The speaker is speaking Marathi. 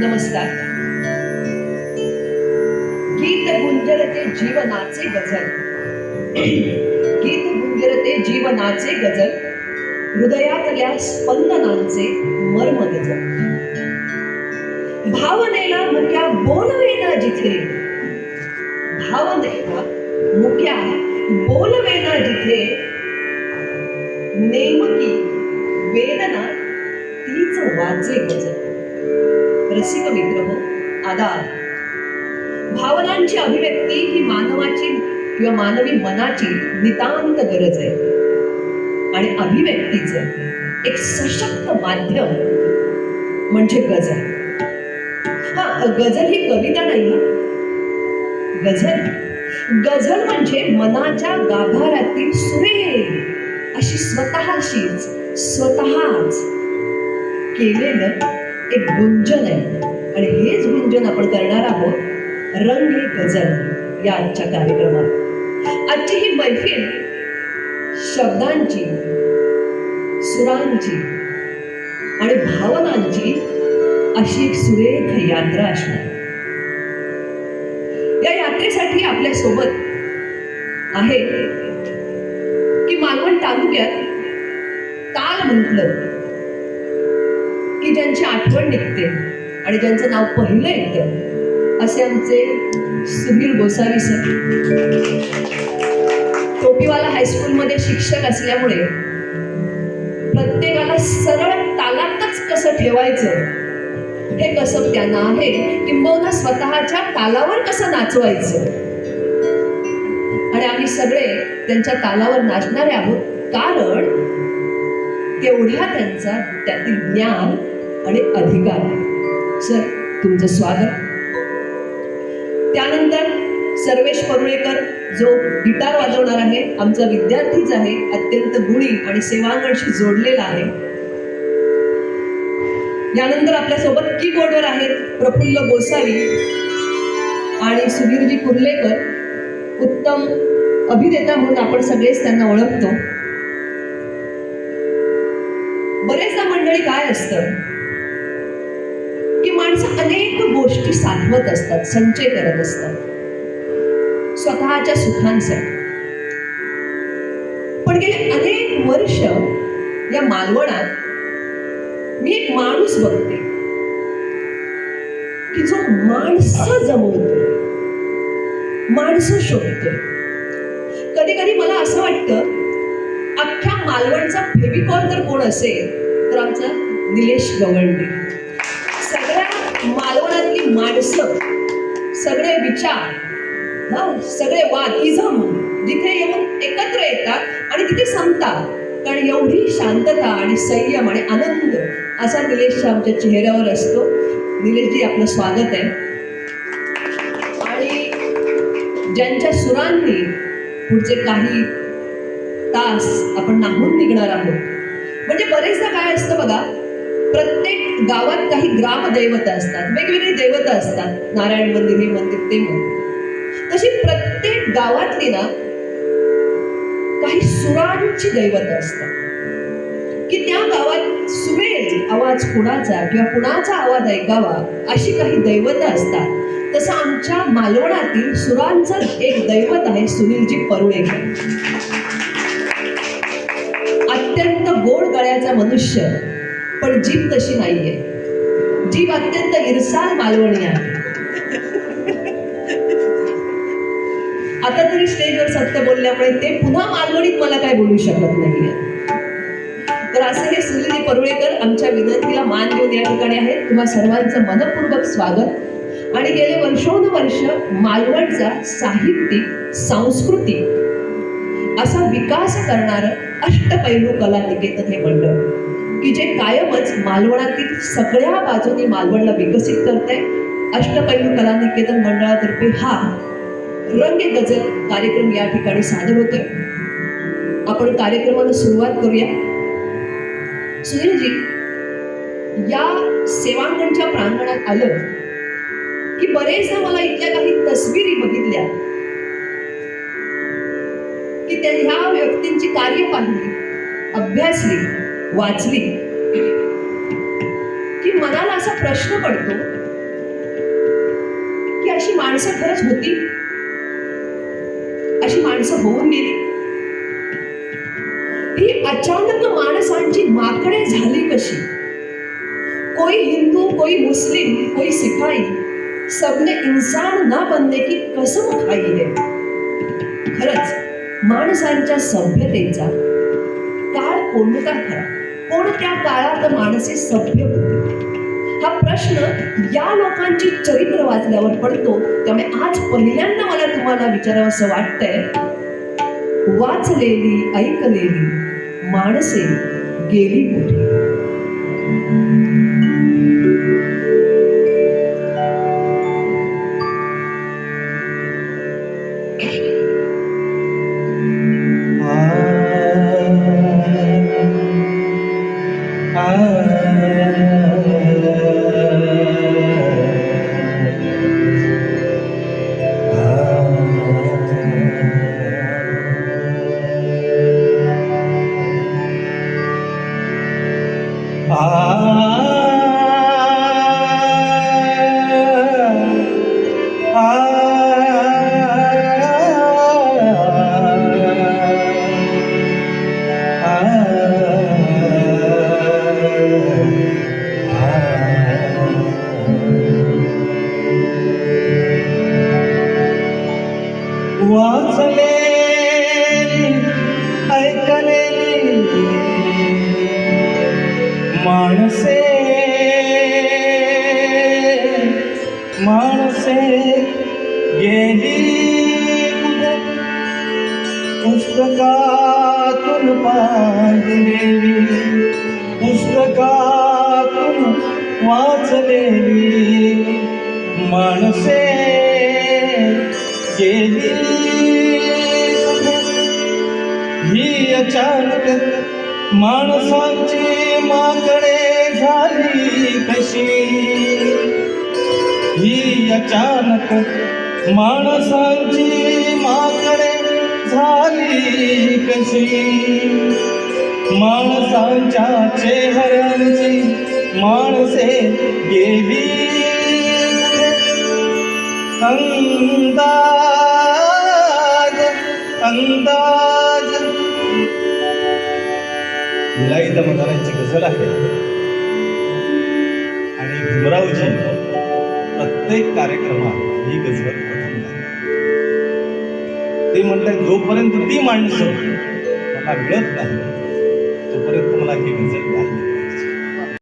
नमस्कार. गीत गुंजरते जीवनाचे गझल. गीत गुंजरते जीवनाचे गझल. हृदयातल्या स्पंदनांचे मर्म गझल. भावनेला मुक्या बोलवेना जिथे. भावनेला मुक्या बोलवेना जिथे. नेमकी वेदना तीच वाचे गजल रसिक मित्र हो आदाब भावनांची अभिव्यक्ती ही मानवाची किंवा मानवी मनाची नितांत गरज आहे. आणि अभिव्यक्तीच एक सशक्त माध्यम म्हणजे गझल. हा गझल ही कविता नाही. हं. गझल गझल म्हणजे मनाच्या गाभाऱ्यातील सुरे अशी स्वतःशीच स्वतःच केलेलं एक गुंजन आहे. आणि हेच गुंजन आपण करणार आहोत रंग गझल या आजच्या कार्यक्रमात. आजची ही मैफिल शब्दांची सुरांची आणि भावनांची अशी एक सुरेख यात्रा असणार. या यात्रेसाठी आपल्यासोबत आहे की मालवण तालुक्यात ताल म्हटलं की ज्यांची आठवण निघते आणि ज्यांचं नाव पहिलं येतं असे आमचे सुनील गोसावी सर टोपीवाला हायस्कूलमध्ये शिक्षक असल्यामुळे प्रत्येकाला सरळ तालातच कसं ठेवायचं हे कसं त्यांना आहे किंबहुना स्वतःच्या तालावर कसं नाचवायचं? आणि आम्ही सगळे त्यांच्या तालावर नाचणारे आहोत कारण तेवढा त्यांचा त्यातील ज्ञान आणि अधिकार. सर तुमचं स्वागत. त्यानंतर सर्वेश परुळेकर जो गिटार वाजवणार आहे आमचा विद्यार्थीच आहे अत्यंत गुणी आणि सेवांगणशी जोडलेला आहे. यानंतर आपल्यासोबत कीबोर्डवर आहेत प्रफुल्ल गोसावी आणि सुधीरजी कुर्लेकर. उत्तम अभिनेता म्हणून आपण सगळेच त्यांना ओळखतो. बरेचदा मंडळी काय असतं? अनेक गोष्टी साठवत असतात संचय करत असतात. स्वतःच्या सुखांसाठी. पण गेले अनेक वर्ष या मालवणात मी एक माणूस बघते. की जो माणसं जमवतोय माणसं शोधतोय कधी कधी मला असं वाटतं अख्ख्या मालवणचा फेविकॉल जर कोण असेल तर आमचा निलेश गवंडे. माणसं. सगळे विचार. हा सगळे वाद इझम जिथे येऊन एकत्र येतात आणि तिथे संपतात. कारण एवढी शांतता आणि संयम आणि आनंद असा निलेशच्या आमच्या चेहऱ्यावर असतो. निलेशजी आपलं स्वागत आहे. आणि ज्यांच्या सुरांनी पुढचे काही तास आपण नाहून निघणार आहोत. म्हणजे बरेचदा काय असतं बघा प्रत्येक गावात काही ग्रामदैवत असतात वेगवेगळी दैवता असतात. नारायण मंदिर हे मंदिर ते मंदिर. तशी प्रत्येक गावातली ना काही सुरांची दैवत असतात. की त्या गावात सुरेल आवाज कुणाचा किंवा कुणाचा आवाज ऐकावा अशी काही दैवत असतात. तसं आमच्या मालवणातील सुरांचं एक दैवत आहे सुनीलजी परुळेकर अत्यंत गोड गळ्याचा मनुष्य. पण जीभ तशी नाहीये. जीभ अत्यंत इरसाळ मालवणी आहे. आता तरी स्टेजवर सत्य बोलल्यामुळे ते पुन्हा मालवणीत मला काय बोलू शकत नाहीये. तर असे हे सुनील परुळेकर आमच्या विनंतीला मान देऊन या ठिकाणी आहेत. तुम्हा सर्वांचं मनपूर्वक स्वागत. आणि गेले वर्षोनवर्ष मालवणचा साहित्यिक सांस्कृतिक असा विकास करणारं अष्टपैलू कला निकेतन हे मंडळ. की जे कायमच मालवणातील सगळ्या बाजूनी मालवणला विकसित करते अष्टपैलू कला निकेतन मंडळातर्फे हा रंग गजल कार्यक्रम या ठिकाणी सादर होतोय. आपण कार्यक्रमाला सुरुवात करूया. सुनीलजी या सेवांगणच्या प्रांगणात आलं की बरेचदा मला इथल्या काही तस्विरी बघितल्या की त्या ह्या व्यक्तींची कार्य पाहिली अभ्यासली. वाचली. की मनाला असा प्रश्न पडतो की अशी माणसं खरंच होती? अशी माणसं होऊन गेली. ही अचानक माणसांची माकडे झाली कशी? कोई हिंदू कोई मुस्लिम कोई सिखाई सबने इंसान न बनने की कसम खाई है. खरंच माणसांच्या सभ्यतेचा काळ कोणता खरा? कोणत्या काळात माणसे सभ्य होती. हा प्रश्न या लोकांची चरित्र वाचल्यावर पडतो. त्यामुळे आज पहिल्यांदा मला तुम्हाला विचारावं असं वाटतंय. वाचलेली ऐकलेली माणसे गेली कुठे? वाचलेली माणसे माणसे गेली पुस्तकातून पाहिलेली पुस्तकातून वाचलेली माणसे गेली ही अचानक माणसांची माकडे झाली कशी? ही अचानक माणसांची माकडे झाली कशी? माणसांच्या चेहऱ्यांची माणसे गेली. अंदाज अंदाज. विलाई दमदारांची गझल आहे. आणि भीमरावजी प्रत्येक कार्यक्रमात ही गझल प्रथम ते म्हणतात जोपर्यंत ती माणसं मला मिळत नाही तोपर्यंत मला ही गझल नाही